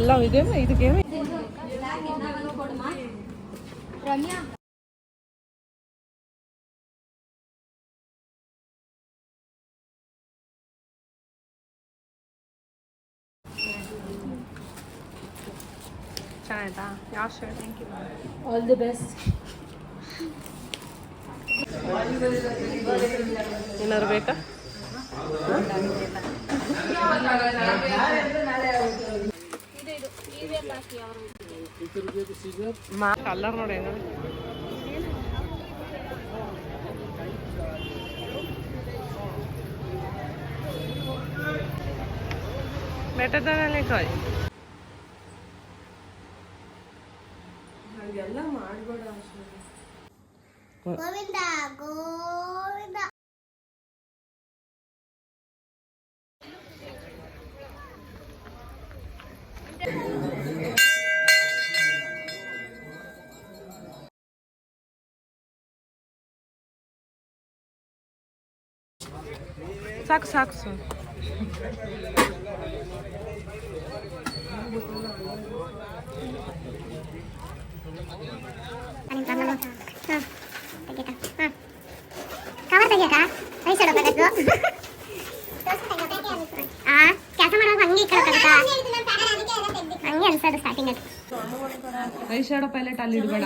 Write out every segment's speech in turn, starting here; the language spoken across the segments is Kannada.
ಎಲ್ಲ ಇದೆ ಇದಕ್ಕೆ ರಮ್ಯಾ ಚೆನ್ನಾಯ್ತಾ ಯಾವ shirt thank you all the best ಏನಾದ್ರು ಬೇಕಾ ಮಾ ಕಲರ್ ನೋಡಿ ಹೆಂಗ ಬೆಟರ್ ದನ್ ಕಾಯ್ ಹಾಗೆಲ್ಲ ಮಾಡ್ಬೇಡ ಗೋವಿಂದ ಗೋವಿಂದ ಸಾಕು ಸಾಕು ಸರ್ ಕವರ್ ತೆಗಿಯಕ ಐ ಸೈಡ್ ಹೋಗಬೇಕು ಆ ಕೆಲಸ ಮಾಡುವಾಗ ಹಂಗೆ ಇಟ್ಕೊಳಕ್ಕಾಗತ್ತಾ ಹಂಗೆ ಅನ್ಸೋದು ಸ್ಟಾರ್ಟಿಂಗ್ ಅಲ್ಲಿ ಐ ಶಾಡೋ ಪೈಲೆಟ್ ಅಲ್ಲಿ ಇಡಬೇಡ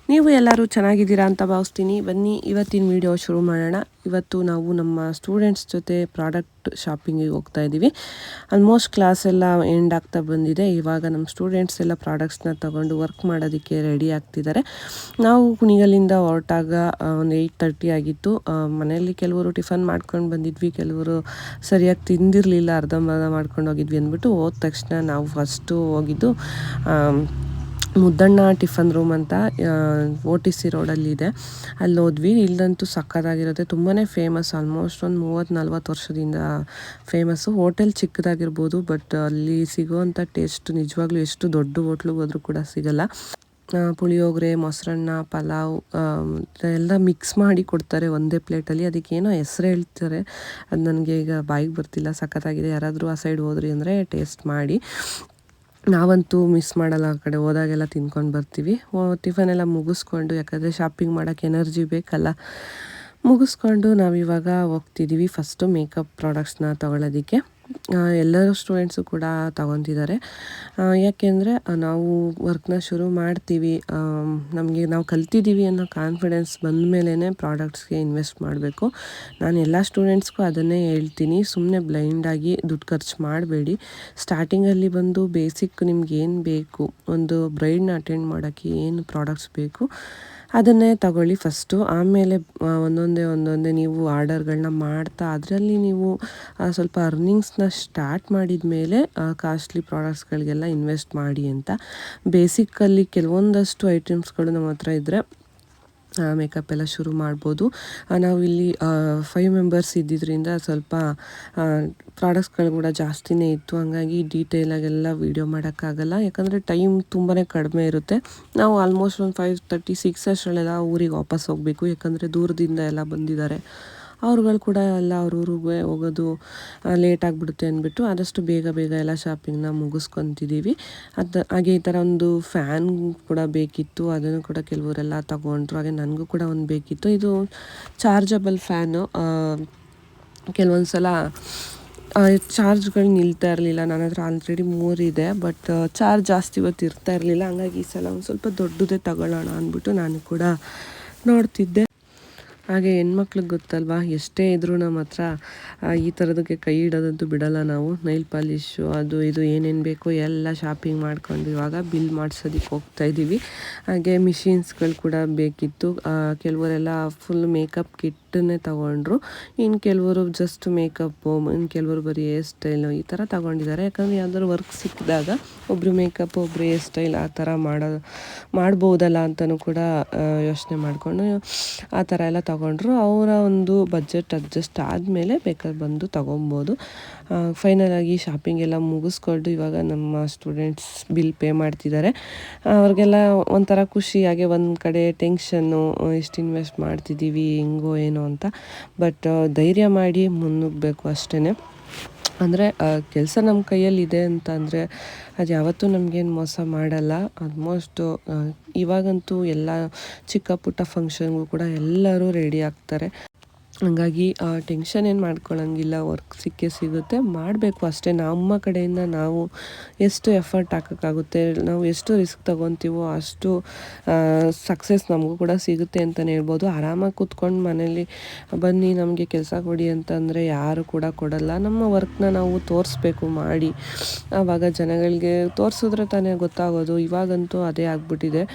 ನೀವು ಎಲ್ಲರೂ ಚೆನ್ನಾಗಿದ್ದೀರಾ ಅಂತ ಭಾವಿಸ್ತೀನಿ. ಬನ್ನಿ, ಇವತ್ತಿನ ವಿಡಿಯೋ ಶುರು ಮಾಡೋಣ. ಇವತ್ತು ನಾವು ನಮ್ಮ ಸ್ಟೂಡೆಂಟ್ಸ್ ಜೊತೆ ಪ್ರಾಡಕ್ಟ್ ಶಾಪಿಂಗಿಗೆ ಹೋಗ್ತಾ ಇದ್ದೀವಿ. ಆಲ್ಮೋಸ್ಟ್ ಕ್ಲಾಸ್ ಎಲ್ಲ ಎಂಡ್ ಆಗ್ತಾ ಬಂದಿದೆ. ಇವಾಗ ನಮ್ಮ ಸ್ಟೂಡೆಂಟ್ಸ್ ಎಲ್ಲ ಪ್ರಾಡಕ್ಟ್ಸ್ನ ತಗೊಂಡು ವರ್ಕ್ ಮಾಡೋದಕ್ಕೆ ರೆಡಿ ಆಗ್ತಿದ್ದಾರೆ. ನಾವು ಕುಣಿಗಲಿಂದ ಹೊರಟಾಗ ಒಂದು ಏಯ್ಟ್ ತರ್ಟಿ ಆಗಿತ್ತು. ಮನೆಯಲ್ಲಿ ಕೆಲವರು ಟಿಫನ್ ಮಾಡ್ಕೊಂಡು ಬಂದಿದ್ವಿ. ಕೆಲವರು ಸರಿಯಾಗಿ ತಿಂದಿರಲಿಲ್ಲ, ಅರ್ಧಂಬರ್ಧ ಮಾಡ್ಕೊಂಡು ಹೋಗಿದ್ವಿ ಅಂದ್ಬಿಟ್ಟು ಹೋದ ತಕ್ಷಣ ನಾವು ಫಸ್ಟು ಹೋಗಿದ್ದು ಮುದ್ದಣ್ಣ ಟಿಫನ್ ರೂಮ್ ಅಂತ ಓ ಟಿ ಸಿ ರೋಡಲ್ಲಿದೆ ಅಲ್ಲಿ ಹೋದ್ವಿ. ಇಲ್ಲಂತೂ ಸಕ್ಕತ್ತಾಗಿರುತ್ತೆ ತುಂಬಾ ಫೇಮಸ್ ಆಲ್ಮೋಸ್ಟ್ ಒಂದು ಮೂವತ್ತು ನಲ್ವತ್ತು ವರ್ಷದಿಂದ ಫೇಮಸ್ಸು ಹೋಟೆಲ್ ಚಿಕ್ಕದಾಗಿರ್ಬೋದು ಬಟ್ ಅಲ್ಲಿ ಸಿಗುವಂಥ ಟೇಸ್ಟ್ ನಿಜವಾಗ್ಲೂ ಎಷ್ಟು ದೊಡ್ಡ ಹೋಟ್ಲಿಗೆ ಹೋದರೂ ಕೂಡ ಸಿಗಲ್ಲ. ಪುಳಿಯೋಗರೆ, ಮೊಸರನ್ನ, ಪಲಾವ್ ಎಲ್ಲ ಮಿಕ್ಸ್ ಮಾಡಿ ಕೊಡ್ತಾರೆ ಒಂದೇ ಪ್ಲೇಟಲ್ಲಿ ಅದಕ್ಕೇನೋ ಹೆಸರು ಹೇಳ್ತಾರೆ. ಅದು ನನಗೆ ಈಗ ಬಾಯಿಗೆ ಬರ್ತಿಲ್ಲ. ಸಖತ್ತಾಗಿದೆ. ಯಾರಾದರೂ ಆ ಸೈಡ್ ಹೋದ್ರಿ ಅಂದರೆ ಟೇಸ್ಟ್ ಮಾಡಿ. ನಾವಂತೂ ಮಿಸ್ ಮಾಡಲ್ಲ ಆ ಕಡೆ, ಹೋದಾಗೆಲ್ಲ ತಿನ್ಕೊಂಡು ಬರ್ತೀವಿ. ಟಿಫನ್ ಎಲ್ಲ ಮುಗಿಸ್ಕೊಂಡು, ಯಾಕಂದರೆ ಶಾಪಿಂಗ್ ಮಾಡೋಕ್ಕೆ ಎನರ್ಜಿ ಬೇಕಲ್ಲ. ಮುಗಿಸ್ಕೊಂಡು ನಾವಿವಾಗ ಹೋಗ್ತಿದ್ದೀವಿ ಫಸ್ಟು ಮೇಕಪ್ ಪ್ರಾಡಕ್ಟ್ಸ್ನ ತಗೊಳ್ಳೋದಕ್ಕೆ ಎಲ್ಲರೂ ಸ್ಟೂಡೆಂಟ್ಸು ಕೂಡ ತಗೊತಿದ್ದಾರೆ ಯಾಕೆಂದರೆ ನಾವು ವರ್ಕ್ನ ಶುರು ಮಾಡ್ತೀವಿ. ನಮಗೆ ನಾವು ಕಲ್ತಿದ್ದೀವಿ ಅನ್ನೋ ಕಾನ್ಫಿಡೆನ್ಸ್ ಬಂದ ಮೇಲೇ ಪ್ರಾಡಕ್ಟ್ಸ್ಗೆ ಇನ್ವೆಸ್ಟ್ ಮಾಡಬೇಕು. ನಾನು ಎಲ್ಲ ಸ್ಟೂಡೆಂಟ್ಸ್ಗೂ ಅದನ್ನೇ ಹೇಳ್ತೀನಿ. ಸುಮ್ಮನೆ ಬ್ಲೈಂಡಾಗಿ ದುಡ್ಡು ಖರ್ಚು ಮಾಡಬೇಡಿ. ಸ್ಟಾರ್ಟಿಂಗಲ್ಲಿ ಬಂದು ಬೇಸಿಕ್ ನಿಮ್ಗೆ ಏನು ಬೇಕು? ಒಂದು ಬ್ರೈಡ್ನ ಅಟೆಂಡ್ ಮಾಡೋಕ್ಕೆ ಏನು ಪ್ರಾಡಕ್ಟ್ಸ್ ಬೇಕು? ಅದನ್ನೇ ತಗೊಳ್ಳಿ ಫಸ್ಟು. ಆಮೇಲೆ ಒಂದೊಂದೇ ಒಂದೊಂದೇ ನೀವು ಆರ್ಡರ್ಗಳನ್ನ ಮಾಡ್ತಾ ಅದರಲ್ಲಿ ನೀವು ಸ್ವಲ್ಪ ಅರ್ನಿಂಗ್ಸ್ನ ಸ್ಟಾರ್ಟ್ ಮಾಡಿದ ಮೇಲೆ ಕಾಸ್ಟ್ಲಿ ಪ್ರಾಡಕ್ಟ್ಸ್ಗಳಿಗೆಲ್ಲ ಇನ್ವೆಸ್ಟ್ ಮಾಡಿ ಅಂತ. ಬೇಸಿಕ್ಕಲ್ಲಿ ಕೆಲವೊಂದಷ್ಟು ಐಟಮ್ಸ್ಗಳು ನಮ್ಮ ಹತ್ರ ಇದ್ದರೆ ಮೇಕಪ್ ಎಲ್ಲ ಶುರು ಮಾಡ್ಬೋದು. ನಾವು ಇಲ್ಲಿ ಫೈವ್ ಮೆಂಬರ್ಸ್ ಇದ್ದಿದ್ದರಿಂದ ಸ್ವಲ್ಪ ಪ್ರಾಡಕ್ಟ್ಸ್ಗಳು ಕೂಡ ಜಾಸ್ತಿನೇ ಇತ್ತು. ಹಂಗಾಗಿ ಡೀಟೇಲಾಗೆಲ್ಲ ವೀಡಿಯೋ ಮಾಡೋಕ್ಕಾಗಲ್ಲ. ಯಾಕಂದರೆ ಟೈಮ್ ತುಂಬಾ ಕಡಿಮೆ ಇರುತ್ತೆ. ನಾವು ಆಲ್ಮೋಸ್ಟ್ ಒಂದು ಫೈವ್ ತರ್ಟಿ ಸಿಕ್ಸ್ ಅಷ್ಟರಲ್ಲೆಲ್ಲ ಊರಿಗೆ ವಾಪಸ್ ಹೋಗಬೇಕು. ಯಾಕಂದರೆ ದೂರದಿಂದ ಎಲ್ಲ ಬಂದಿದ್ದಾರೆ. ಅವ್ರುಗಳು ಕೂಡ ಎಲ್ಲ ಅವ್ರ ಊರಿಗೆ ಹೋಗೋದು ಲೇಟ್ ಆಗಿಬಿಡುತ್ತೆ ಅಂದ್ಬಿಟ್ಟು ಆದಷ್ಟು ಬೇಗ ಬೇಗ ಎಲ್ಲ ಶಾಪಿಂಗ್ನ ಮುಗಿಸ್ಕೊತಿದ್ದೀವಿ ಅದು, ಹಾಗೆ ಈ ಥರ ಒಂದು ಫ್ಯಾನ್ ಕೂಡ ಬೇಕಿತ್ತು, ಅದನ್ನು ಕೂಡ ಕೆಲವರೆಲ್ಲ ತಗೊಂಡ್ರು, ಹಾಗೆ ನನಗೂ ಕೂಡ ಒಂದು ಬೇಕಿತ್ತು. ಇದು ಚಾರ್ಜಬಲ್ ಫ್ಯಾನು ಕೆಲವೊಂದು ಸಲ ಚಾರ್ಜ್ಗಳು ನಿಲ್ತಾ ಇರಲಿಲ್ಲ. ನನ್ನ ಹತ್ರ ಆಲ್ರೆಡಿ ಮೂರಿದೆ ಬಟ್ ಚಾರ್ಜ್ ಜಾಸ್ತಿ ಇವತ್ತು ಇರ್ತಾ ಇರಲಿಲ್ಲ. ಹಂಗಾಗಿ ಈ ಸಲ ಒಂದು ಸ್ವಲ್ಪ ದೊಡ್ಡದೇ ತಗೊಳ್ಳೋಣ ಅಂದ್ಬಿಟ್ಟು ನಾನು ಕೂಡ ನೋಡ್ತಿದ್ದೆ. ಹಾಗೆ ಹೆಣ್ಮಕ್ಳಿಗೆ ಗೊತ್ತಲ್ವಾ? ಎಷ್ಟೇ ಇದ್ರೂ ನಮ್ಮ ಹತ್ರ ಈ ಥರದಕ್ಕೆ ಕೈ ಇಡೋದಂತೂ ಬಿಡಲ್ಲ ನಾವು. ನೈಲ್ ಪಾಲಿಶು, ಅದು ಇದು ಏನೇನು ಬೇಕೋ ಎಲ್ಲ ಶಾಪಿಂಗ್ ಮಾಡ್ಕೊಂಡು ಇವಾಗ ಬಿಲ್ ಮಾಡಿಸೋದಕ್ಕೆ ಹೋಗ್ತಾ ಇದ್ದೀವಿ ಹಾಗೆ ಮಿಷಿನ್ಸ್ಗಳು ಕೂಡ ಬೇಕಿತ್ತು. ಕೆಲವರೆಲ್ಲ ಫುಲ್ ಮೇಕಪ್ ಕಿಟ್ಟನ್ನೇ ತಗೊಂಡ್ರು. ಇನ್ನು ಕೆಲವರು ಜಸ್ಟ್ ಮೇಕಪ್ಪು ಇನ್ನು ಕೆಲವರು ಬರೀ ಹೇರ್ ಸ್ಟೈಲು ಈ ಥರ ತಗೊಂಡಿದ್ದಾರೆ. ಯಾಕಂದರೆ ಯಾವ್ದಾದ್ರು ವರ್ಕ್ ಸಿಕ್ಕಿದಾಗ ಒಬ್ಬರು ಮೇಕಪ್ ಒಬ್ಬರು ಹೇರ್ ಸ್ಟೈಲ್ ಆ ಥರ ಮಾಡೋ, ಮಾಡ್ಬೋದಲ್ಲ ಅಂತಲೂ ಕೂಡ ಯೋಚನೆ ಮಾಡಿಕೊಂಡು ಆ ಥರ ಎಲ್ಲ ತಗೊಂಡ್ರು. ಅವರ ಒಂದು ಬಜೆಟ್ ಅಡ್ಜಸ್ಟ್ ಆದಮೇಲೆ ಬೇಕಾದ್ರೆ ಬಂದು ತೊಗೊಬೋದು. ಫೈನಲ್ ಆಗಿ ಶಾಪಿಂಗ್ ಎಲ್ಲ ಮುಗಿಸ್ಕೊಂಡು ಇವಾಗ ನಮ್ಮ ಸ್ಟೂಡೆಂಟ್ಸ್ ಬಿಲ್ ಪೇ ಮಾಡ್ತಿದ್ದಾರೆ. ಅವ್ರಿಗೆಲ್ಲ ಒಂಥರ ಖುಷಿಯಾಗೆ ಒಂದು ಕಡೆ ಟೆನ್ಷನ್ನು ಎಷ್ಟು ಇನ್ವೆಸ್ಟ್ ಮಾಡ್ತಿದ್ದೀವಿ, ಹೆಂಗೋ ಏನೋ ಏನೋ ಅಂತ. ಬಟ್ ಧೈರ್ಯ ಮಾಡಿ ಮುನ್ನುಗ್ಗಬೇಕು ಅಷ್ಟೇ ಅಂದರೆ ಕೆಲಸ ನಮ್ಮ ಕೈಯಲ್ಲಿದೆ ಅಂತ ಅಂದರೆ, ಅದು ಯಾವತ್ತೂ ನಮಗೇನು ಮೋಸ ಮಾಡಲ್ಲ. ಆಲ್ಮೋಸ್ಟು ಇವಾಗಂತೂ ಎಲ್ಲ ಚಿಕ್ಕ ಪುಟ್ಟ ಫಂಕ್ಷನ್ಗೂ ಕೂಡ ಎಲ್ಲರೂ ರೆಡಿ ಆಗ್ತಾರೆ. ಹಂಗಾಗಿ ಟೆನ್ಷನ್ ಏನು ಮಾಡ್ಕೊಳ್ಳೋಂಗಿಲ್ಲ ವರ್ಕ್ ಸಿಕ್ಕೇ ಸಿಗುತ್ತೆ. ಮಾಡಬೇಕು ಅಷ್ಟೇ. ನಮ್ಮ ಕಡೆಯಿಂದ ನಾವು ಎಷ್ಟು ಎಫರ್ಟ್ ಹಾಕೋಕ್ಕಾಗುತ್ತೆ, ನಾವು ಎಷ್ಟು ರಿಸ್ಕ್ ತೊಗೊತೀವೋ ಅಷ್ಟು ಸಕ್ಸಸ್ ನಮಗೂ ಕೂಡ ಸಿಗುತ್ತೆ ಅಂತಲೇ ಹೇಳ್ಬೋದು. ಆರಾಮಾಗಿ ಕೂತ್ಕೊಂಡು ಮನೇಲಿ, ಬನ್ನಿ, ನಮಗೆ ಕೆಲಸ ಕೊಡಿ ಅಂತಂದರೆ ಯಾರು ಕೂಡ ಕೊಡಲ್ಲ. ನಮ್ಮ ವರ್ಕ್ನ ನಾವು ತೋರಿಸ್ಬೇಕು ಮಾಡಿ. ಆವಾಗ ಜನಗಳಿಗೆ ತೋರಿಸಿದ್ರೆ ತಾನೇ ಗೊತ್ತಾಗೋದು. ಇವಾಗಂತೂ ಅದೇ ಆಗ್ಬಿಟ್ಟಿದೆ.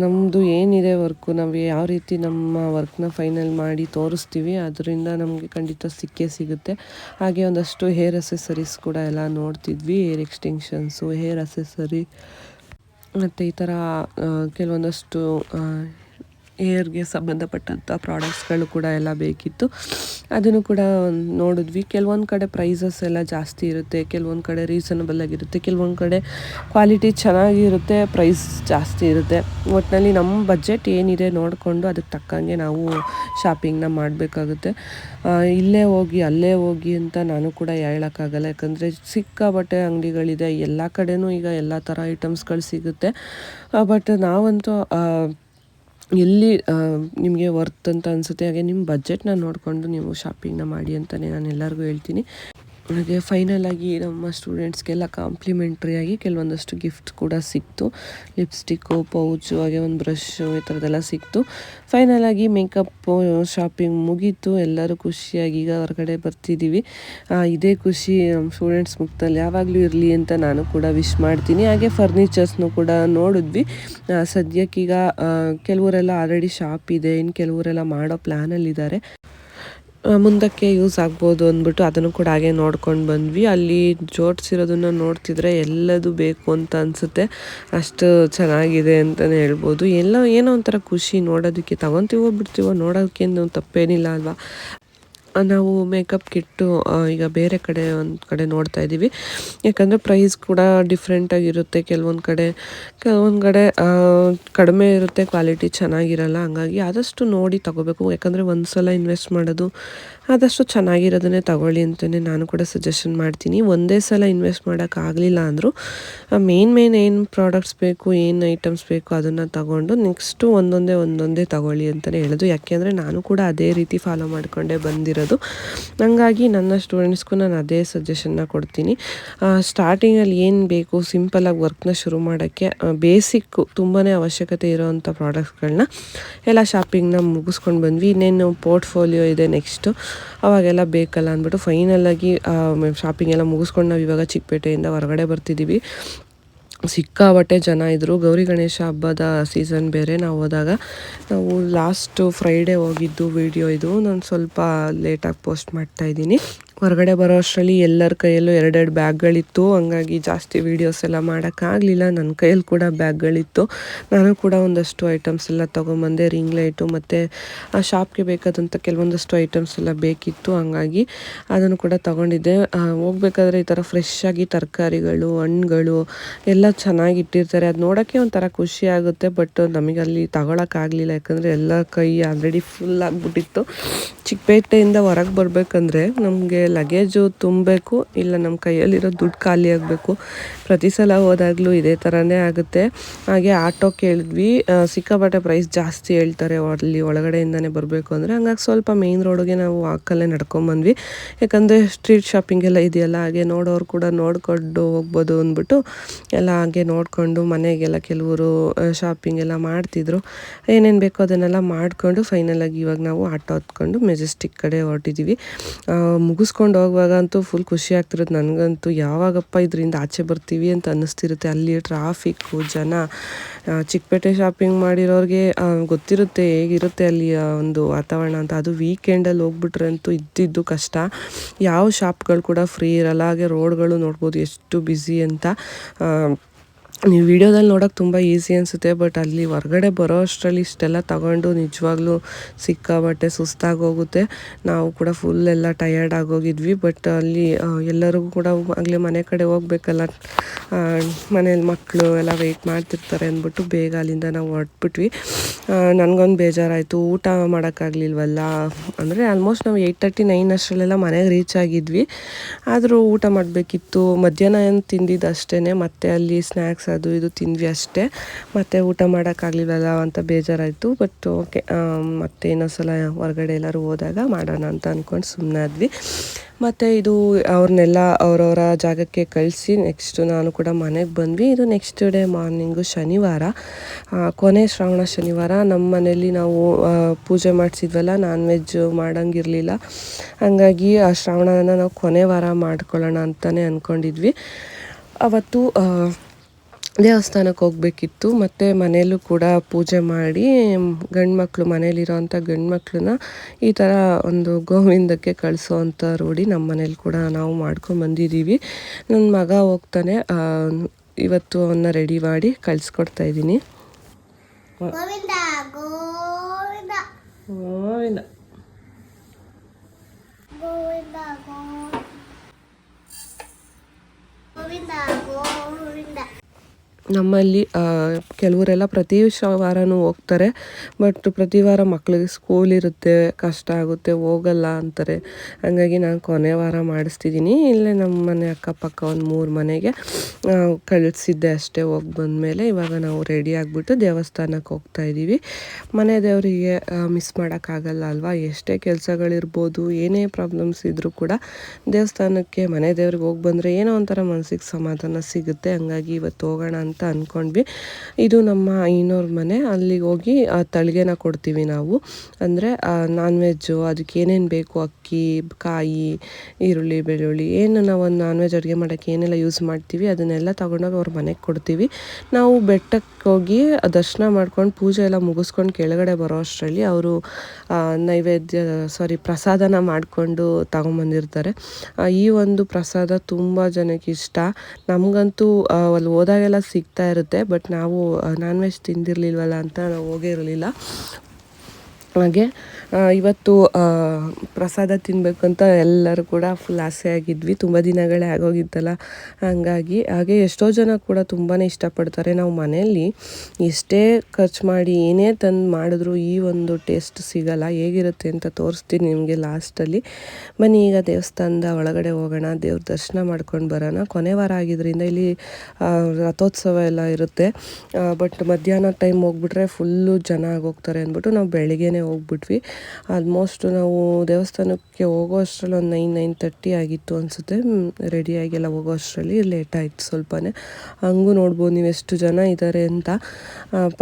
ನಮ್ಮದು ಏನಿದೆ ವರ್ಕು ನಾವು ಯಾವ ರೀತಿ ನಮ್ಮ ವರ್ಕ್ನ ಫೈನಲ್ ಮಾಡಿ ತೋರಿಸ್ತೀವಿ, ಅದರಿಂದ ನಮಗೆ ಖಂಡಿತ ಸಿಕ್ಕೇ ಸಿಗುತ್ತೆ. ಹಾಗೆ ಒಂದಷ್ಟು ಹೇರ್ ಅಸೆಸರೀಸ್ ಕೂಡ ಎಲ್ಲ ನೋಡ್ತಿದ್ವಿ ಹೇರ್ ಎಕ್ಸ್ಟೆನ್ಷನ್ಸು ಹೇರ್ ಅಸೆಸರಿ ಮತ್ತು ಈ ಥರ ಕೆಲವೊಂದಷ್ಟು ಏರ್ಗೆ ಸಂಬಂಧಪಟ್ಟಂಥ ಪ್ರಾಡಕ್ಟ್ಸ್ಗಳು ಕೂಡ ಎಲ್ಲ ಬೇಕಿತ್ತು. ಅದನ್ನು ಕೂಡ ನೋಡಿದ್ವಿ. ಕೆಲವೊಂದು ಕಡೆ ಪ್ರೈಸಸ್ ಎಲ್ಲ ಜಾಸ್ತಿ ಇರುತ್ತೆ, ಕೆಲವೊಂದು ಕಡೆ ರೀಸನಬಲ್ ಆಗಿರುತ್ತೆ, ಕೆಲವೊಂದು ಕಡೆ ಕ್ವಾಲಿಟಿ ಚೆನ್ನಾಗಿರುತ್ತೆ, ಪ್ರೈಸ್ ಜಾಸ್ತಿ ಇರುತ್ತೆ. ಒಟ್ಟಿನಲ್ಲಿ ನಮ್ಮ ಬಜೆಟ್ ಏನಿದೆ ನೋಡಿಕೊಂಡು ಅದಕ್ಕೆ ತಕ್ಕಂಗೆ ನಾವು ಶಾಪಿಂಗ್ನ ಮಾಡಬೇಕಾಗುತ್ತೆ. ಇಲ್ಲೇ ಹೋಗಿ, ಅಲ್ಲೇ ಹೋಗಿ ಅಂತ ನಾನು ಕೂಡ ಹೇಳೋಕ್ಕಾಗಲ್ಲ. ಯಾಕಂದರೆ ಸಿಕ್ಕಾಬಟ್ಟೆ ಅಂಗಡಿಗಳಿದೆ, ಎಲ್ಲ ಕಡೆನೂ ಈಗ ಎಲ್ಲ ಥರ ಐಟಮ್ಸ್ಗಳು ಸಿಗುತ್ತೆ. ಬಟ್ ನಾವಂತೂ ಎಲ್ಲಿ ನಿಮಗೆ ವರ್ತ್ ಅಂತ ಅನಿಸುತ್ತೆ, ಹಾಗೆ ನಿಮ್ಮ ಬಜೆಟ್ನ ನೋಡಿಕೊಂಡು ನೀವು ಶಾಪಿಂಗ್ನ ಮಾಡಿ ಅಂತಲೇ ನಾನು ಎಲ್ಲರಿಗೂ ಹೇಳ್ತೀನಿ. ಹಾಗೆ ಫೈನಲ್ ಆಗಿ ನಮ್ಮ ಸ್ಟೂಡೆಂಟ್ಸ್ಗೆಲ್ಲ ಕಾಂಪ್ಲಿಮೆಂಟ್ರಿಯಾಗಿ ಕೆಲವೊಂದಷ್ಟು ಗಿಫ್ಟ್ ಕೂಡ ಸಿಕ್ತು. ಲಿಪ್ಸ್ಟಿಕ್ಕು ಪೌಚು ಹಾಗೆ ಒಂದು ಬ್ರಷು ಈ ಥರದ್ದೆಲ್ಲ ಸಿಕ್ತು. ಫೈನಲ್ ಆಗಿ ಮೇಕಪ್ ಶಾಪಿಂಗ್ ಮುಗೀತು. ಎಲ್ಲರೂ ಖುಷಿಯಾಗಿ ಈಗ ಹೊರಗಡೆ ಬರ್ತಿದ್ದೀವಿ ಇದೇ ಖುಷಿ ನಮ್ಮ ಸ್ಟೂಡೆಂಟ್ಸ್ ಮುಖದಲ್ಲಿ. ಯಾವಾಗಲೂ ಇರಲಿ ಅಂತ ನಾನು ಕೂಡ ವಿಶ್ ಮಾಡ್ತೀನಿ. ಹಾಗೆ ಫರ್ನಿಚರ್ಸ್ನು ಕೂಡ ನೋಡಿದ್ವಿ. ಸದ್ಯಕ್ಕೀಗ ಕೆಲವರೆಲ್ಲ ಆಲ್ರೆಡಿ ಶಾಪ್ ಇದೆ. ಇನ್ನು ಕೆಲವರೆಲ್ಲ ಮಾಡೋ ಪ್ಲ್ಯಾನಲ್ಲಿದ್ದಾರೆ ಮುಂದಕ್ಕೆ ಯೂಸ್ ಆಗ್ಬೋದು ಅಂದ್ಬಿಟ್ಟು ಅದನ್ನು ಕೂಡ ಹಾಗೆ ನೋಡ್ಕೊಂಡು ಬಂದ್ವಿ. ಅಲ್ಲಿ ಜೋಡಿಸಿರೋದನ್ನು ನೋಡ್ತಿದ್ರೆ ಎಲ್ಲದು ಬೇಕು ಅಂತ ಅನಿಸುತ್ತೆ. ಅಷ್ಟು ಚೆನ್ನಾಗಿದೆ ಅಂತಲೇ ಹೇಳ್ಬೋದು. ಎಲ್ಲ ಏನೋ ಒಂಥರ ಖುಷಿ ನೋಡೋದಕ್ಕೆ. ತಗೊತೀವೋ ಬಿಡ್ತೀವೋ ನೋಡೋಕ್ಕೇನು ತಪ್ಪೇನಿಲ್ಲ ಅಲ್ವಾ? ನಾವು ಮೇಕಪ್ ಕಿಟ್ಟು ಈಗ ಬೇರೆ ಕಡೆ ಒಂದು ಕಡೆ ನೋಡ್ತಾ ಇದ್ದೀವಿ. ಯಾಕಂದರೆ ಪ್ರೈಸ್ ಕೂಡ ಡಿಫ್ರೆಂಟಾಗಿರುತ್ತೆ ಕೆಲವೊಂದು ಕಡೆ ಕೆಲವೊಂದು ಕಡೆ ಕಡಿಮೆ ಇರುತ್ತೆ ಕ್ವಾಲಿಟಿ ಚೆನ್ನಾಗಿರಲ್ಲ. ಹಂಗಾಗಿ ಆದಷ್ಟು ನೋಡಿ ತಗೋಬೇಕು. ಯಾಕಂದರೆ ಒಂದು ಸಲ ಇನ್ವೆಸ್ಟ್ ಮಾಡೋದು ಆದಷ್ಟು ಚೆನ್ನಾಗಿರೋದನ್ನೇ ತಗೊಳ್ಳಿ ಅಂತಲೇ ನಾನು ಕೂಡ ಸಜೆಷನ್ ಮಾಡ್ತೀನಿ. ಒಂದೇ ಸಲ ಇನ್ವೆಸ್ಟ್ ಮಾಡೋಕ್ಕಾಗಲಿಲ್ಲ ಅಂದರೂ ಮೇನ್ ಮೇನ್ ಏನು ಪ್ರಾಡಕ್ಟ್ಸ್ ಬೇಕು, ಏನು ಐಟಮ್ಸ್ ಬೇಕು ಅದನ್ನು ತಗೊಂಡು ನೆಕ್ಸ್ಟು ಒಂದೊಂದೇ ಒಂದೊಂದೇ ತಗೊಳ್ಳಿ ಅಂತಲೇ ಹೇಳೋದು. ಯಾಕೆಂದರೆ ನಾನು ಕೂಡ ಅದೇ ರೀತಿ ಫಾಲೋ ಮಾಡಿಕೊಂಡೇ ಬಂದಿರೋದು. ಹಂಗಾಗಿ ನನ್ನ ಸ್ಟೂಡೆಂಟ್ಸ್ಗೂ ನಾನು ಅದೇ ಸಜೆಷನ್ನ ಕೊಡ್ತೀನಿ. ಸ್ಟಾರ್ಟಿಂಗಲ್ಲಿ ಏನು ಬೇಕು ಸಿಂಪಲಾಗಿ ವರ್ಕ್ನ ಶುರು ಮಾಡೋಕ್ಕೆ ಬೇಸಿಕ್ಕು ತುಂಬಾ ಅವಶ್ಯಕತೆ ಇರೋವಂಥ ಪ್ರಾಡಕ್ಟ್ಸ್ಗಳನ್ನ ಎಲ್ಲ ಶಾಪಿಂಗ್ನ ಮುಗಿಸ್ಕೊಂಡು ಬಂದ್ವಿ. ಇನ್ನೇನು ಪೋರ್ಟ್ಫೋಲಿಯೋ ಇದೆ ನೆಕ್ಸ್ಟು ಅವಾಗೆಲ್ಲ ಬೇಕಲ್ಲ ಅಂದ್ಬಿಟ್ಟು ಫೈನಲಾಗಿ ಶಾಪಿಂಗ್ ಎಲ್ಲ ಮುಗಿಸ್ಕೊಂಡು ನಾವು ಇವಾಗ ಚಿಕ್ಕಪೇಟೆಯಿಂದ ಹೊರಗಡೆ ಬರ್ತಿದ್ದೀವಿ ಸಿಕ್ಕಾಬಟ್ಟೆ ಜನ ಇದ್ದರು ಗೌರಿ ಗಣೇಶ ಹಬ್ಬದ ಸೀಸನ್ ಬೇರೆ. ನಾವು ಹೋದಾಗ ನಾವು ಲಾಸ್ಟು ಫ್ರೈಡೇ ಹೋಗಿದ್ದು ವಿಡಿಯೋ ಇದು. ನಾನು ಸ್ವಲ್ಪ ಲೇಟಾಗಿ ಪೋಸ್ಟ್ ಮಾಡ್ತಾ ಇದ್ದೀನಿ. ಹೊರಗಡೆ ಬರೋ ಅಷ್ಟರಲ್ಲಿ ಎಲ್ಲರ ಕೈಯಲ್ಲೂ ಎರಡೆರಡು ಬ್ಯಾಗ್ಗಳಿತ್ತು. ಹಂಗಾಗಿ ಜಾಸ್ತಿ ವೀಡಿಯೋಸ್ ಎಲ್ಲ ಮಾಡೋಕ್ಕಾಗಲಿಲ್ಲ. ನನ್ನ ಕೈಯಲ್ಲಿ ಕೂಡ ಬ್ಯಾಗ್ಗಳಿತ್ತು. ನಾನು ಕೂಡ ಒಂದಷ್ಟು ಐಟಮ್ಸ್ ಎಲ್ಲ ತೊಗೊಂಬಂದೆ ರಿಂಗ್ ಲೈಟು ಮತ್ತು, ಆ ಶಾಪ್ಗೆ ಬೇಕಾದಂಥ ಕೆಲವೊಂದಷ್ಟು ಐಟಮ್ಸ್ ಎಲ್ಲ ಬೇಕಿತ್ತು. ಹಂಗಾಗಿ ಅದನ್ನು ಕೂಡ ತೊಗೊಂಡಿದ್ದೆ. ಹೋಗ್ಬೇಕಾದ್ರೆ ಈ ಥರ ಫ್ರೆಶ್ ಆಗಿ ತರಕಾರಿಗಳು, ಹಣ್ಣುಗಳು ಎಲ್ಲ ಚೆನ್ನಾಗಿ ಇಟ್ಟಿರ್ತಾರೆ. ಅದು ನೋಡೋಕ್ಕೆ ಒಂಥರ ಖುಷಿ ಆಗುತ್ತೆ ಬಟ್ ನಮಗೆ ಅಲ್ಲಿ ತಗೊಳಕ್ಕಾಗಲಿಲ್ಲ ಯಾಕಂದರೆ ಎಲ್ಲ ಕೈ ಆಲ್ರೆಡಿ ಫುಲ್ ಆಗಿಬಿಟ್ಟಿತ್ತು. ಚಿಕ್ಕಪೇಟೆಯಿಂದ ಹೊರಗೆ ಬರಬೇಕಂದ್ರೆ ನಮಗೆ ಲಗೇಜು ತುಂಬಬೇಕು, ಇಲ್ಲ ನಮ್ಮ ಕೈಯಲ್ಲಿರೋ ದುಡ್ಡು ಖಾಲಿ ಆಗಬೇಕು. ಪ್ರತಿ ಸಲ ಹೋದಾಗಲೂ ಇದೇ ಥರನೇ ಆಗುತ್ತೆ. ಹಾಗೆ ಆಟೋ ಕೇಳಿದ್ವಿ ಸಿಕ್ಕಾಪಟ್ಟೆ ಪ್ರೈಸ್ ಜಾಸ್ತಿ ಹೇಳ್ತಾರೆ, ಅಲ್ಲಿ ಒಳಗಡೆಯಿಂದನೇ ಬರಬೇಕು ಅಂದರೆ. ಹಂಗಾಗಿ ಸ್ವಲ್ಪ ಮೇಯ್ನ್ ರೋಡ್ಗೆ ನಾವು ವಾಕಲ್ಲೇ ನಡ್ಕೊಂಬಂದ್ವಿ. ಯಾಕಂದರೆ ಸ್ಟ್ರೀಟ್ ಶಾಪಿಂಗ್ ಎಲ್ಲ ಇದೆಯಲ್ಲ, ಹಾಗೆ ನೋಡೋರು ಕೂಡ ನೋಡಿಕೊಂಡು ಹೋಗ್ಬೋದು ಅಂದ್ಬಿಟ್ಟು ಎಲ್ಲ ಹಾಗೆ ನೋಡಿಕೊಂಡು ಮನೆಗೆಲ್ಲ ಕೆಲವರು ಶಾಪಿಂಗ್ ಎಲ್ಲ ಮಾಡ್ತಿದ್ರು. ಏನೇನು ಬೇಕೋ ಅದನ್ನೆಲ್ಲ ಮಾಡಿಕೊಂಡು ಫೈನಲಾಗಿ ಇವಾಗ ನಾವು ಆಟೋ ಹತ್ಕೊಂಡು ಮೆಜೆಸ್ಟಿಕ್ ಕಡೆ ಹೊರಟಿದ್ದೀವಿ. ಮುಗಿಸ್ಕೊಂಡು ಹೋಗುವಾಗ ಅಂತೂ ಫುಲ್ ಖುಷಿ ಆಗ್ತಿರೋದು ನನಗಂತೂ. ಯಾವಾಗಪ್ಪ ಇದರಿಂದ ಆಚೆ ಬರ್ತೀವಿ ಅಂತ ಅನ್ನಿಸ್ತಿರುತ್ತೆ. ಅಲ್ಲಿ ಟ್ರಾಫಿಕ್ಕು ಜನ ಚಿಕ್ಕಪೇಟೆ ಶಾಪಿಂಗ್ ಮಾಡಿರೋರಿಗೆ ಗೊತ್ತಿರುತ್ತೆ ಹೇಗಿರುತ್ತೆ ಅಲ್ಲಿ ಒಂದು ವಾತಾವರಣ ಅಂತ. ಅದು ವೀಕೆಂಡಲ್ಲಿ ಹೋಗ್ಬಿಟ್ರೆ ಅಂತೂ ಇದ್ದಿದ್ದು ಕಷ್ಟ. ಯಾವ ಶಾಪ್ಗಳು ಕೂಡ ಫ್ರೀ ಇರಲ್ಲ. ಹಾಗೆ ರೋಡ್ಗಳು ನೋಡ್ಬೋದು ಎಷ್ಟು ಬ್ಯುಸಿ ಅಂತ. ನೀವು ವಿಡಿಯೋದಲ್ಲಿ ನೋಡೋಕೆ ತುಂಬ ಈಸಿ ಅನಿಸುತ್ತೆ, ಬಟ್ ಅಲ್ಲಿ ಹೊರ್ಗಡೆ ಬರೋ ಅಷ್ಟರಲ್ಲಿ ಇಷ್ಟೆಲ್ಲ ತಗೊಂಡು ನಿಜವಾಗ್ಲೂ ಸಿಕ್ಕಾಬಟ್ಟೆ ಸುಸ್ತಾಗಿ ಹೋಗುತ್ತೆ. ನಾವು ಕೂಡ ಫುಲ್ ಎಲ್ಲ ಟಯರ್ಡ್ ಆಗೋಗಿದ್ವಿ ಬಟ್ ಅಲ್ಲಿ ಎಲ್ಲರಿಗೂ ಕೂಡ ಆಗಲೇ ಮನೆ ಕಡೆ ಹೋಗ್ಬೇಕಲ್ಲ ಮನೇಲಿ ಮಕ್ಕಳು ಎಲ್ಲ ವೆಯ್ಟ್ ಮಾಡ್ತಿರ್ತಾರೆ ಅಂದ್ಬಿಟ್ಟು ಬೇಗ ಅಲ್ಲಿಂದ ನಾವು ಹೊರಟ್ಬಿಟ್ವಿ. ನನಗೊಂದು ಬೇಜಾರಾಯಿತು, ಊಟ ಮಾಡೋಕ್ಕಾಗಲಿಲ್ವಲ್ಲ? ಅಂದರೆ ಆಲ್ಮೋಸ್ಟ್ ನಾವು ಏಯ್ಟ್ ತರ್ಟಿ ನೈನ್ ಅಷ್ಟರಲ್ಲೆಲ್ಲ ಮನೆಗೆ ರೀಚ್ ಆಗಿದ್ವಿ. ಆದರೂ ಊಟ ಮಾಡಬೇಕಿತ್ತು, ಮಧ್ಯಾಹ್ನ ಏನು ತಿಂದಿದ್ದು ಅಷ್ಟೇ ಮತ್ತೆ ಅಲ್ಲಿ ಸ್ನ್ಯಾಕ್ಸ್ ಅದು ಇದು ತಿಂದ್ವಿ ಅಷ್ಟೇ. ಮತ್ತೆ ಊಟ ಮಾಡೋಕ್ಕಾಗಲಿಲ್ಲಲ್ಲ ಅಂತ ಬೇಜಾರಾಯಿತು. ಬಟ್ ಓಕೆ ಮತ್ತೆ ಇನ್ನೊಂದ್ಸಲ ಹೊರಗಡೆ ಎಲ್ಲರೂ ಹೋದಾಗ ಮಾಡೋಣ ಅಂತ ಅಂದ್ಕೊಂಡು ಸುಮ್ಮನಾದ್ವಿ ಮತ್ತು ಇದು ಅವ್ರನ್ನೆಲ್ಲ ಅವರವರ ಜಾಗಕ್ಕೆ ಕಳಿಸಿ ನೆಕ್ಸ್ಟು ನಾನು ಕೂಡ ಮನೆಗೆ ಬಂದ್ವಿ. ಇದು ನೆಕ್ಸ್ಟ್ ಡೇ ಮಾರ್ನಿಂಗು ಶನಿವಾರ. ಕೊನೆ ಶ್ರಾವಣ ಶನಿವಾರ ನಮ್ಮ ಮನೆಯಲ್ಲಿ ನಾವು ಪೂಜೆ ಮಾಡಿಸಿದ್ವಲ್ಲ ನಾನ್ ವೆಜ್ ಮಾಡೋಂಗಿರಲಿಲ್ಲ. ಹಂಗಾಗಿ ಆ ಶ್ರಾವಣನ ನಾವು ಕೊನೆ ವಾರ ಮಾಡ್ಕೊಳ್ಳೋಣ ಅಂತಲೇ ಅಂದ್ಕೊಂಡಿದ್ವಿ ಅವತ್ತು ದೇವಸ್ಥಾನಕ್ಕೆ ಹೋಗ್ಬೇಕಿತ್ತು. ಮತ್ತು ಮನೆಯಲ್ಲೂ ಕೂಡ ಪೂಜೆ ಮಾಡಿ ಗಂಡ್ಮಕ್ಳು ಮನೇಲಿರೋವಂಥ ಗಂಡ್ಮಕ್ಳನ್ನ ಈ ಥರ ಒಂದು ಗೋವಿಂದಕ್ಕೆ ಕಳಿಸೋ ಅಂಥ ರೂಢಿ ನಮ್ಮ ಮನೇಲಿ ಕೂಡ ನಾವು ಮಾಡ್ಕೊಂಡು ಬಂದಿದ್ದೀವಿ. ನನ್ನ ಮಗ ಹೋಗ್ತಾನೆ ಇವತ್ತು ಅವನ್ನ ರೆಡಿ ಮಾಡಿ ಕಳಿಸ್ಕೊಡ್ತಾ ಇದ್ದೀನಿ. ಗೋವಿಂದ ಗೋವಿಂದ ಗೋವಿಂದ. ನಮ್ಮಲ್ಲಿ ಕೆಲವರೆಲ್ಲ ಪ್ರತಿ ಶ ವಾರನೂ ಹೋಗ್ತಾರೆ. ಬಟ್ ಪ್ರತಿ ವಾರ ಮಕ್ಕಳಿಗೆ ಸ್ಕೂಲ್ ಇರುತ್ತೆ, ಕಷ್ಟ ಆಗುತ್ತೆ, ಹೋಗಲ್ಲ ಅಂತಾರೆ. ಹಂಗಾಗಿ ನಾನು ಕೊನೆ ವಾರ ಮಾಡಿಸ್ತಿದ್ದೀನಿ ಇಲ್ಲೇ ನಮ್ಮ ಮನೆ ಅಕ್ಕಪಕ್ಕ ಒಂದು ಮೂರು ಮನೆಗೆ ಕಳಿಸಿದ್ದೆ ಅಷ್ಟೇ ಹೋಗಿ ಬಂದಮೇಲೆ. ಇವಾಗ ನಾವು ರೆಡಿ ಆಗಿಬಿಟ್ಟು ದೇವಸ್ಥಾನಕ್ಕೆ ಹೋಗ್ತಾ ಇದ್ದೀವಿ ಮನೆ ದೇವರಿಗೆ ಮಿಸ್ ಮಾಡೋಕ್ಕಾಗಲ್ಲ ಅಲ್ವಾ? ಎಷ್ಟೇ ಕೆಲಸಗಳಿರ್ಬೋದು, ಏನೇ ಪ್ರಾಬ್ಲಮ್ಸ್ ಇದ್ದರೂ ಕೂಡ ದೇವಸ್ಥಾನಕ್ಕೆ ಮನೆ ದೇವ್ರಿಗೆ ಹೋಗಿ ಬಂದರೆ ಏನೋ ಒಂಥರ ಮನಸ್ಸಿಗೆ ಸಮಾಧಾನ ಸಿಗುತ್ತೆ. ಹಂಗಾಗಿ ಇವತ್ತು ಹೋಗೋಣ ಅಂತ ಅಂದ್ಕೊಂಡ್ವಿ ಇದು ನಮ್ಮ ಐನೋರ್ ಮನೆ. ಅಲ್ಲಿಗೆ ಹೋಗಿ ಆ ತಳಿಗೆನ ಕೊಡ್ತೀವಿ ನಾವು. ಅಂದರೆ ನಾನ್ ವೆಜ್ಜು ಅದಕ್ಕೆ ಏನೇನು ಬೇಕು? ಅಕ್ಕಿ, ಕಾಯಿ, ಈರುಳ್ಳಿ, ಬೆಳ್ಳುಳ್ಳಿ ಏನು ನಾವು ಒಂದು ನಾನ್ ವೆಜ್ ಅಡುಗೆ ಮಾಡೋಕ್ಕೆ ಏನೆಲ್ಲ ಯೂಸ್ ಮಾಡ್ತೀವಿ, ಅದನ್ನೆಲ್ಲ ತಗೊಂಡೋಗಿ ಅವ್ರ ಮನೆಗೆ ಕೊಡ್ತೀವಿ. ನಾವು ಬೆಟ್ಟಕ್ಕೆ ಹೋಗಿ ದರ್ಶನ ಮಾಡ್ಕೊಂಡು ಪೂಜೆ ಎಲ್ಲ ಮುಗಿಸ್ಕೊಂಡು ಕೆಳಗಡೆ ಬರೋ ಅಷ್ಟರಲ್ಲಿ ಅವರು ನೈವೇದ್ಯ ಸಾರಿ ಪ್ರಸಾದನ ಮಾಡಿಕೊಂಡು ತಗೊಂಬಂದಿರ್ತಾರೆ. ಈ ಒಂದು ಪ್ರಸಾದ ತುಂಬ ಜನಕ್ಕೆ ಇಷ್ಟ. ನಮಗಂತೂ ಅಲ್ಲಿ ಹೋದಾಗೆಲ್ಲ ಸಿಗ್ತಾ ಇರುತ್ತೆ ಬಟ್ ನಾವು ನಾನ್ ವೆಜ್ ತಿಂದಿರಲಿಲ್ವಲ್ಲ ಅಂತ ನಾವು ಹೋಗೇ ಇರಲಿಲ್ಲ. ಹಾಗೆ ಇವತ್ತು ಪ್ರಸಾದ ತಿನ್ನಬೇಕು ಅಂತ ಎಲ್ಲರೂ ಕೂಡ ಫುಲ್ ಆಸೆ ಆಗಿದ್ವಿ. ತುಂಬ ದಿನಗಳೇ ಆಗೋಗಿತ್ತಲ್ಲ. ಹಾಗಾಗಿ ಹಾಗೆ ಎಷ್ಟೋ ಜನ ಕೂಡ ತುಂಬಾ ಇಷ್ಟಪಡ್ತಾರೆ ನಾವು ಮನೆಯಲ್ಲಿ. ಎಷ್ಟೇ ಖರ್ಚು ಮಾಡಿ ಏನೇ ತಂದು ಮಾಡಿದ್ರು ಈ ಒಂದು ಟೇಸ್ಟ್ ಸಿಗಲ್ಲ. ಹೇಗಿರುತ್ತೆ ಅಂತ ತೋರಿಸ್ತೀನಿ ನಿಮಗೆ ಲಾಸ್ಟಲ್ಲಿ ಬನ್ನಿ, ಈಗ ದೇವಸ್ಥಾನದ ಒಳಗಡೆ ಹೋಗೋಣ. ದೇವ್ರ ದರ್ಶನ ಮಾಡ್ಕೊಂಡು ಬರೋಣ. ಕೊನೆ ವಾರ ಆಗಿದ್ದರಿಂದ ಇಲ್ಲಿ ರಥೋತ್ಸವ ಎಲ್ಲ ಇರುತ್ತೆ. ಬಟ್ ಮಧ್ಯಾಹ್ನ ಟೈಮ್ ಹೋಗ್ಬಿಟ್ರೆ ಫುಲ್ಲು ಜನ ಆಗೋಗ್ತಾರೆ ಅಂದ್ಬಿಟ್ಟು ನಾವು ಬೆಳಿಗ್ಗೆನೇ ಹೋಗ್ಬಿಟ್ವಿ. ಆಲ್ಮೋಸ್ಟ್ ನಾವು ದೇವಸ್ಥಾನಕ್ಕೆ ಹೋಗೋ ಅಷ್ಟರಲ್ಲಿ ಒಂದು ನೈನ್ ನೈನ್ ತರ್ಟಿ ಆಗಿತ್ತು ಅನಿಸುತ್ತೆ. ರೆಡಿಯಾಗೆಲ್ಲ ಹೋಗೋ ಅಷ್ಟರಲ್ಲಿ ಲೇಟ್ ಆಯಿತು ಸ್ವಲ್ಪನೇ. ಹಂಗೂ ನೋಡ್ಬೋದು ನೀವು ಎಷ್ಟು ಜನ ಇದ್ದಾರೆ ಅಂತ.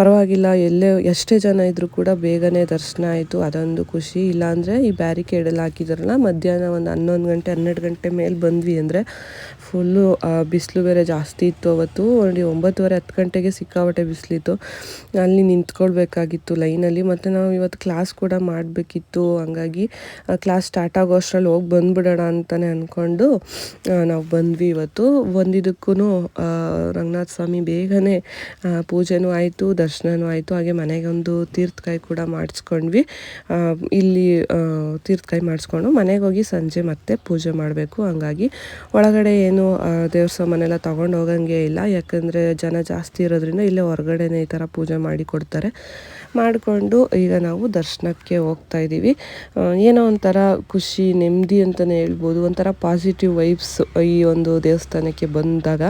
ಪರವಾಗಿಲ್ಲ, ಎಲ್ಲೇ, ಎಷ್ಟೇ ಜನ ಇದ್ದರೂ ಕೂಡ ಬೇಗನೆ ದರ್ಶನ ಆಯಿತು, ಅದೊಂದು ಖುಷಿ. ಇಲ್ಲಾಂದರೆ ಈ ಬ್ಯಾರಿಕೇಡಲ್ಲಿ ಎಲ್ಲ ಹಾಕಿದಾರಲ್ಲ, ಮಧ್ಯಾಹ್ನ ಒಂದು ಹನ್ನೊಂದು ಗಂಟೆ, ಹನ್ನೆರಡು ಗಂಟೆ ಮೇಲೆ ಬಂದ್ವಿ ಅಂದರೆ ಫುಲ್ಲು ಬಿಸಿಲು ಬೇರೆ ಜಾಸ್ತಿ ಇತ್ತು ಅವತ್ತು. ನೋಡಿ ಒಂಬತ್ತುವರೆ, ಹತ್ತು ಗಂಟೆಗೆ ಸಿಕ್ಕಾಪಟ್ಟೆ ಬಿಸಿಲಿತ್ತು. ಅಲ್ಲಿ ನಿಂತ್ಕೊಳ್ಬೇಕಾಗಿತ್ತು ಲೈನಲ್ಲಿ. ಮತ್ತು ನಾವು ಇವತ್ತು ಕ್ಲಾಸ್ ಕೂಡ ಮಾಡಬೇಕಿತ್ತು. ಹಂಗಾಗಿ ಕ್ಲಾಸ್ ಸ್ಟಾರ್ಟ್ ಆಗೋ ಅಷ್ಟರಲ್ಲಿ ಹೋಗಿ ಬಂದುಬಿಡೋಣ ಅಂತಲೇ ಅಂದ್ಕೊಂಡು ನಾವು ಬಂದ್ವಿ ಇವತ್ತು. ಬಂದಿದ್ದಕ್ಕೂ ರಂಗನಾಥ ಸ್ವಾಮಿ ಬೇಗನೆ ಪೂಜೆನೂ ಆಯಿತು ದರ್ಶನವೂ ಆಯಿತು. ಹಾಗೆ ಮನೆಗೆ ಒಂದು ತೀರ್ಥಕಾಯಿ ಕೂಡ ಮಾಡಿಸ್ಕೊಂಡ್ವಿ. ಇಲ್ಲಿ ತೀರ್ಥಕಾಯಿ ಮಾಡಿಸ್ಕೊಂಡು ಮನೆಗೆ ಹೋಗಿ ಸಂಜೆ ಮತ್ತೆ ಪೂಜೆ ಮಾಡಬೇಕು. ಹಂಗಾಗಿ, ಒಳಗಡೆ ಏನು ಆ, ದೇವ್ರ ಸಾಮಾನೆಲ್ಲ ತೊಗೊಂಡು ಹೋಗಂಗೆ ಇಲ್ಲ. ಯಾಕಂದರೆ ಜನ ಜಾಸ್ತಿ ಇರೋದ್ರಿಂದ ಇಲ್ಲೇ ಹೊರಗಡೆನೇ ಈ ಥರ ಪೂಜೆ ಮಾಡಿ ಕೊಡ್ತಾರೆ. ಮಾಡಿಕೊಂಡು ಈಗ ನಾವು ದರ್ಶನಕ್ಕೆ ಹೋಗ್ತಾ ಇದ್ದೀವಿ. ಏನೋ ಒಂಥರ ಖುಷಿ ನೆಮ್ಮದಿ ಅಂತಲೇ ಹೇಳ್ಬೋದು. ಒಂಥರ ಪಾಸಿಟಿವ್ ವೈಬ್ಸ್ ಈ ಒಂದು ದೇವಸ್ಥಾನಕ್ಕೆ ಬಂದಾಗ.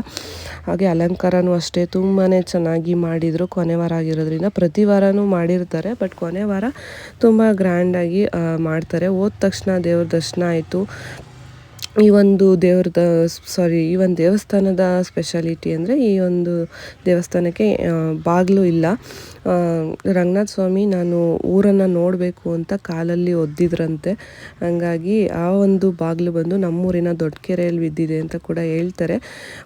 ಹಾಗೆ ಅಲಂಕಾರನೂ ಅಷ್ಟೇ ತುಂಬಾ ಚೆನ್ನಾಗಿ ಮಾಡಿದರು. ಕೊನೆ ವಾರ ಆಗಿರೋದ್ರಿಂದ ಪ್ರತಿ ವಾರನೂ ಮಾಡಿರ್ತಾರೆ. ಬಟ್ ಕೊನೆ ವಾರ ತುಂಬ ಗ್ರ್ಯಾಂಡಾಗಿ ಮಾಡ್ತಾರೆ. ಹೋದ ತಕ್ಷಣ ದೇವ್ರ ದರ್ಶನ ಆಯಿತು. ಈ ಒಂದು ದೇವ್ರದ ಸಾರಿ ಈ ಒಂದು ದೇವಸ್ಥಾನದ ಸ್ಪೆಷಾಲಿಟಿ ಅಂದರೆ ಈ ಒಂದು ದೇವಸ್ಥಾನಕ್ಕೆ ಬಾಗಿಲು ಇಲ್ಲ. ರಂಗನಾಥ ಸ್ವಾಮಿ, ನಾನು ಊರನ್ನು ನೋಡಬೇಕು ಅಂತ ಕಾಲಲ್ಲಿ ಒದ್ದಿದ್ರಂತೆ. ಹಂಗಾಗಿ ಆ ಒಂದು ಬಾಗಿಲು ಬಂದು ನಮ್ಮೂರಿನ ದೊಡ್ಡಕೆರೆಯಲ್ಲಿ ಬಿದ್ದಿದೆ ಅಂತ ಕೂಡ ಹೇಳ್ತಾರೆ.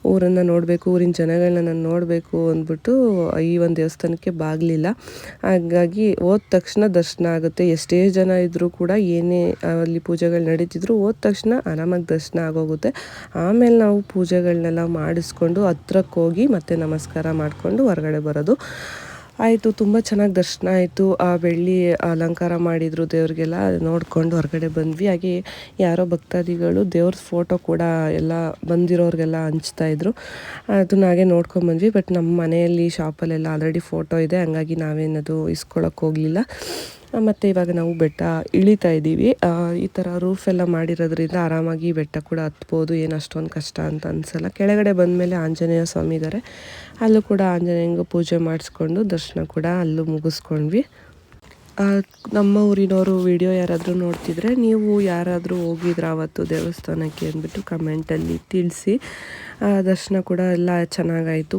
ಊರನ್ನು ನೋಡಬೇಕು, ಊರಿನ ಜನಗಳನ್ನ ನಾನು ನೋಡಬೇಕು ಅಂದ್ಬಿಟ್ಟು ಈ ಒಂದು ದೇವಸ್ಥಾನಕ್ಕೆ ಬಾಗಿಲಿಲ್ಲ. ಹಾಗಾಗಿ ಹೋದ ತಕ್ಷಣ ದರ್ಶನ ಆಗುತ್ತೆ. ಎಷ್ಟೇ ಜನ ಇದ್ದರೂ ಕೂಡ ಏನೇ ಅಲ್ಲಿ ಪೂಜೆಗಳು ನಡೀತಿದ್ರು ಹೋದ ತಕ್ಷಣ ಆರಾಮಾಗಿ ದರ್ಶನ ಆಗೋಗುತ್ತೆ. ಆಮೇಲೆ ನಾವು ಪೂಜೆಗಳನ್ನೆಲ್ಲ ಮಾಡಿಸ್ಕೊಂಡು ಹತ್ರಕ್ಕೆ ಹೋಗಿ ಮತ್ತೆ ನಮಸ್ಕಾರ ಮಾಡಿಕೊಂಡು ಹೊರಗಡೆ ಬರೋದು. ಆಯಿತು, ತುಂಬ ಚೆನ್ನಾಗಿ ದರ್ಶನ ಆಯಿತು. ಆ ಬೆಳ್ಳಿ ಅಲಂಕಾರ ಮಾಡಿದರು ದೇವ್ರಿಗೆಲ್ಲ ನೋಡಿಕೊಂಡು ಹೊರಗಡೆ ಬಂದ್ವಿ. ಹಾಗೆ ಯಾರೋ ಭಕ್ತಾದಿಗಳು ದೇವ್ರ ಫೋಟೋ ಕೂಡ ಎಲ್ಲ ಬಂದಿರೋರಿಗೆಲ್ಲ ಹಂಚ್ತಾ ಇದ್ರು. ಅದನ್ನ ಹಾಗೆ ನೋಡ್ಕೊಂಬಂದ್ವಿ ಬಟ್ ನಮ್ಮ ಮನೆಯಲ್ಲಿ ಶಾಪಲ್ಲೆಲ್ಲ ಆಲ್ರೆಡಿ ಫೋಟೋ ಇದೆ. ಹಂಗಾಗಿ ನಾವೇನದು ಇಸ್ಕೊಳಕ್ಕೆ ಹೋಗಲಿಲ್ಲ. ಮತ್ತು ಇವಾಗ ನಾವು ಬೆಟ್ಟ ಇಳಿತಾ ಇದ್ದೀವಿ. ಈ ಥರ ರೂಫ್ ಎಲ್ಲ ಮಾಡಿರೋದ್ರಿಂದ ಆರಾಮಾಗಿ ಬೆಟ್ಟ ಕೂಡ ಹತ್ಬೋದು. ಏನು ಅಷ್ಟೊಂದು ಕಷ್ಟ ಅಂತ ಅನಿಸಲ್ಲ. ಕೆಳಗಡೆ ಬಂದಮೇಲೆ ಆಂಜನೇಯ ಸ್ವಾಮಿ ಇದ್ದಾರೆ ಅಲ್ಲೂ ಕೂಡ ಆಂಜನೇಯಂಗೆ ಪೂಜೆ ಮಾಡಿಸ್ಕೊಂಡು ದರ್ಶನ ಕೂಡ ಅಲ್ಲೂ ಮುಗಿಸ್ಕೊಂಡ್ವಿ. ನಮ್ಮ ಊರಿನವರು ವಿಡಿಯೋ ಯಾರಾದರೂ ನೋಡ್ತಿದ್ರೆ ನೀವು ಯಾರಾದರೂ ಹೋಗಿದ್ರೆ ಅವತ್ತು ದೇವಸ್ಥಾನಕ್ಕೆ ಅಂದ್ಬಿಟ್ಟು ಕಮೆಂಟಲ್ಲಿ ತಿಳಿಸಿ. ದರ್ಶನ ಕೂಡ ಎಲ್ಲ ಚೆನ್ನಾಗಾಯಿತು.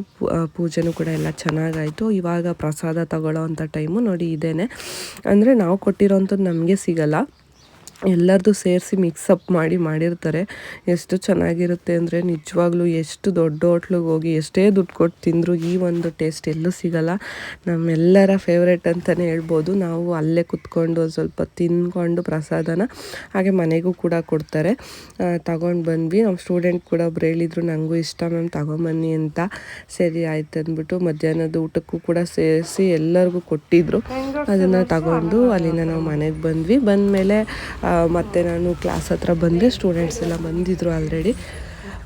ಪೂಜೆನೂ ಕೂಡ ಎಲ್ಲ ಚೆನ್ನಾಗಾಯಿತು. ಇವಾಗ ಪ್ರಸಾದ ತಗೊಳ್ಳೋ ಅಂಥ ಟೈಮು ನೋಡಿ ಇದೇನೆ. ಅಂದರೆ ನಾವು ಕೊಟ್ಟಿರೋಂಥದ್ದು ನಮಗೆ ಸಿಗಲ್ಲ. ಎಲ್ಲರದು ಸೇರಿಸಿ ಮಿಕ್ಸಪ್ ಮಾಡಿ ಮಾಡಿರ್ತಾರೆ. ಎಷ್ಟು ಚೆನ್ನಾಗಿರುತ್ತೆ ಅಂದರೆ ನಿಜವಾಗ್ಲೂ ಎಷ್ಟು ದೊಡ್ಡ ಹೋಟ್ಲಿಗೆ ಹೋಗಿ ಎಷ್ಟೇ ದುಡ್ಡು ಕೊಟ್ಟು ತಿಂದರೂ ಈ ಒಂದು ಟೇಸ್ಟ್ ಎಲ್ಲೂ ಸಿಗಲ್ಲ. ನಮ್ಮೆಲ್ಲರ ಫೇವ್ರೇಟ್ ಅಂತಲೇ ಹೇಳ್ಬೋದು. ನಾವು ಅಲ್ಲೇ ಕುತ್ಕೊಂಡು ಸ್ವಲ್ಪ ತಿಂದ್ಕೊಂಡು ಪ್ರಸಾದನ ಹಾಗೆ ಮನೆಗೂ ಕೂಡ ಕೊಡ್ತಾರೆ. ತಗೊಂಡು ಬಂದ್ವಿ. ನಮ್ಮ ಸ್ಟೂಡೆಂಟ್ ಕೂಡ ಒಬ್ರು ಹೇಳಿದರು ನನಗೂ ಇಷ್ಟ ಮ್ಯಾಮ್ ತಗೊಂಬನ್ನಿ ಅಂತ. ಸರಿ ಆಯ್ತು ಅಂದ್ಬಿಟ್ಟು ಮಧ್ಯಾಹ್ನದ ಊಟಕ್ಕೂ ಕೂಡ ಸೇರಿಸಿ ಎಲ್ಲರಿಗೂ ಕೊಟ್ಟಿದ್ರು. ಅದನ್ನು ತಗೊಂಡು ಅಲ್ಲಿಂದ ನಾವು ಮನೆಗೆ ಬಂದ್ವಿ. ಬಂದಮೇಲೆ ಮತ್ತೆ ನಾನು ಕ್ಲಾಸ್ ಹತ್ರ ಬಂದೆ ಸ್ಟೂಡೆಂಟ್ಸ್ ಎಲ್ಲ ಬಂದಿದ್ರು ಆಲ್ರೆಡಿ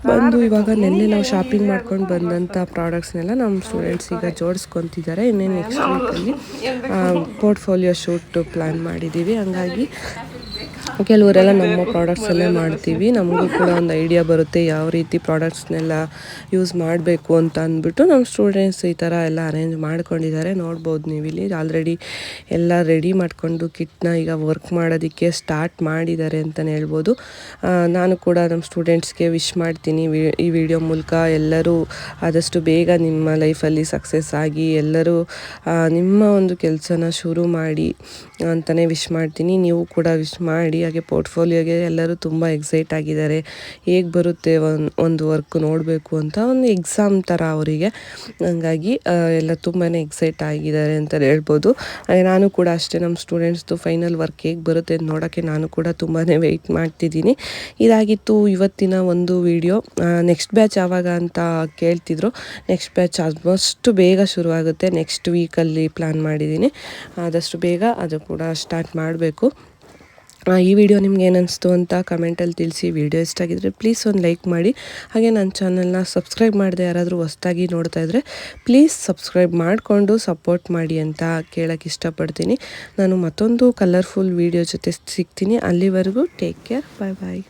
ಬಂದು ಇವಾಗ ನಿನ್ನೆ ನಾವು ಶಾಪಿಂಗ್ ಮಾಡ್ಕೊಂಡು ಬಂದಂಥ ಪ್ರಾಡಕ್ಟ್ಸ್ನೆಲ್ಲ ನಮ್ಮ ಸ್ಟೂಡೆಂಟ್ಸ್ ಈಗ ಜೋಡಿಸ್ಕೊತಿದ್ದಾರೆ. ಇನ್ನೇನು ನೆಕ್ಸ್ಟ್ ವೀಕಲ್ಲಿ ಪೋರ್ಟ್ಫೋಲಿಯೋ ಶೂಟ್ ಪ್ಲ್ಯಾನ್ ಮಾಡಿದ್ದೀವಿ. ಹಂಗಾಗಿ ಕೆಲವರೆಲ್ಲ ನಮ್ಮ ಪ್ರಾಡಕ್ಟ್ಸಲ್ಲೇ ಮಾಡ್ತೀವಿ. ನಮಗೂ ಕೂಡ ಒಂದು ಐಡಿಯಾ ಬರುತ್ತೆ ಯಾವ ರೀತಿ ಪ್ರಾಡಕ್ಟ್ಸ್ನೆಲ್ಲ ಯೂಸ್ ಮಾಡಬೇಕು ಅಂತ ಅಂದ್ಬಿಟ್ಟು ನಮ್ಮ ಸ್ಟೂಡೆಂಟ್ಸ್ ಈ ಥರ ಎಲ್ಲ ಅರೇಂಜ್ ಮಾಡ್ಕೊಂಡಿದ್ದಾರೆ. ನೋಡ್ಬೋದು ನೀವು ಇಲ್ಲಿ ಆಲ್ರೆಡಿ ಎಲ್ಲ ರೆಡಿ ಮಾಡಿಕೊಂಡು ಕಿಟ್ನ ಈಗ ವರ್ಕ್ ಮಾಡೋದಕ್ಕೆ ಸ್ಟಾರ್ಟ್ ಮಾಡಿದ್ದಾರೆ ಅಂತಲೇ ಹೇಳ್ಬೋದು. ನಾನು ಕೂಡ ನಮ್ಮ ಸ್ಟೂಡೆಂಟ್ಸ್ಗೆ ವಿಶ್ ಮಾಡ್ತೀನಿ. ಈ ವಿಡಿಯೋ ಮೂಲಕ ಎಲ್ಲರೂ ಆದಷ್ಟು ಬೇಗ ನಿಮ್ಮ ಲೈಫಲ್ಲಿ ಸಕ್ಸಸ್ ಆಗಿ ಎಲ್ಲರೂ ನಿಮ್ಮ ಒಂದು ಕೆಲಸನ ಶುರು ಮಾಡಿ ಅಂತಲೇ ವಿಶ್ ಮಾಡ್ತೀನಿ. ನೀವು ಕೂಡ ವಿಶ್ ಮಾಡಿ ಹಾಗೆ ಪೋರ್ಟ್ಫೋಲಿಯೋಗೆ ಎಲ್ಲರೂ ತುಂಬ ಎಕ್ಸೈಟ್ ಆಗಿದ್ದಾರೆ. ಹೇಗೆ ಬರುತ್ತೆ ಒಂದು ಒಂದು ವರ್ಕ್ ನೋಡಬೇಕು ಅಂತ ಒಂದು ಎಕ್ಸಾಮ್ ಥರ ಅವರಿಗೆ. ಹಂಗಾಗಿ ಎಲ್ಲ ತುಂಬಾ ಎಕ್ಸೈಟ್ ಆಗಿದ್ದಾರೆ ಅಂತ ಹೇಳ್ಬೋದು. ಹಾಗೆ ನಾನು ಕೂಡ ಅಷ್ಟೇ ನಮ್ಮ ಸ್ಟೂಡೆಂಟ್ಸ್ದು ಫೈನಲ್ ವರ್ಕ್ ಹೇಗೆ ಬರುತ್ತೆ ಅಂತ ನೋಡೋಕ್ಕೆ ನಾನು ಕೂಡ ತುಂಬಾ ವೆಯ್ಟ್ ಮಾಡ್ತಿದ್ದೀನಿ. ಇದಾಗಿತ್ತು ಇವತ್ತಿನ ಒಂದು ವಿಡಿಯೋ ನೆಕ್ಸ್ಟ್ ಬ್ಯಾಚ್ ಯಾವಾಗ ಅಂತ ಕೇಳ್ತಿದ್ರು. ನೆಕ್ಸ್ಟ್ ಬ್ಯಾಚ್ ಆಲ್ಮೋಸ್ಟ್ ಬೇಗ ಶುರುವಾಗುತ್ತೆ. ನೆಕ್ಸ್ಟ್ ವೀಕಲ್ಲಿ ಪ್ಲ್ಯಾನ್ ಮಾಡಿದ್ದೀನಿ. ಆದಷ್ಟು ಬೇಗ ಅದು ಕೂಡ ಸ್ಟಾರ್ಟ್ ಮಾಡಬೇಕು. ಈ ವಿಡಿಯೋ ನಿಮ್ಗೆ ಏನು ಅನಿಸ್ತು ಅಂತ ಕಮೆಂಟಲ್ಲಿ ತಿಳಿಸಿ. ವಿಡಿಯೋ ಇಷ್ಟ ಆಗಿದ್ರೆ ಪ್ಲೀಸ್ ಒಂದು ಲೈಕ್ ಮಾಡಿ. ಹಾಗೆ ನನ್ನ ಚಾನಲ್ನ ಸಬ್ಸ್ಕ್ರೈಬ್ ಮಾಡಿದೆ ಯಾರಾದರೂ ಹೊಸ್ದಾಗಿ ನೋಡ್ತಾ ಇದ್ದರೆ ಪ್ಲೀಸ್ ಸಬ್ಸ್ಕ್ರೈಬ್ ಮಾಡಿಕೊಂಡು ಸಪೋರ್ಟ್ ಮಾಡಿ ಅಂತ ಕೇಳೋಕ್ಕೆ ಇಷ್ಟಪಡ್ತೀನಿ. ನಾನು ಮತ್ತೊಂದು ಕಲರ್ಫುಲ್ ವಿಡಿಯೋ ಜೊತೆ ಸಿಗ್ತೀನಿ. ಅಲ್ಲಿವರೆಗೂ ಟೇಕ್ ಕೇರ್ ಬಾಯ್ ಬಾಯ್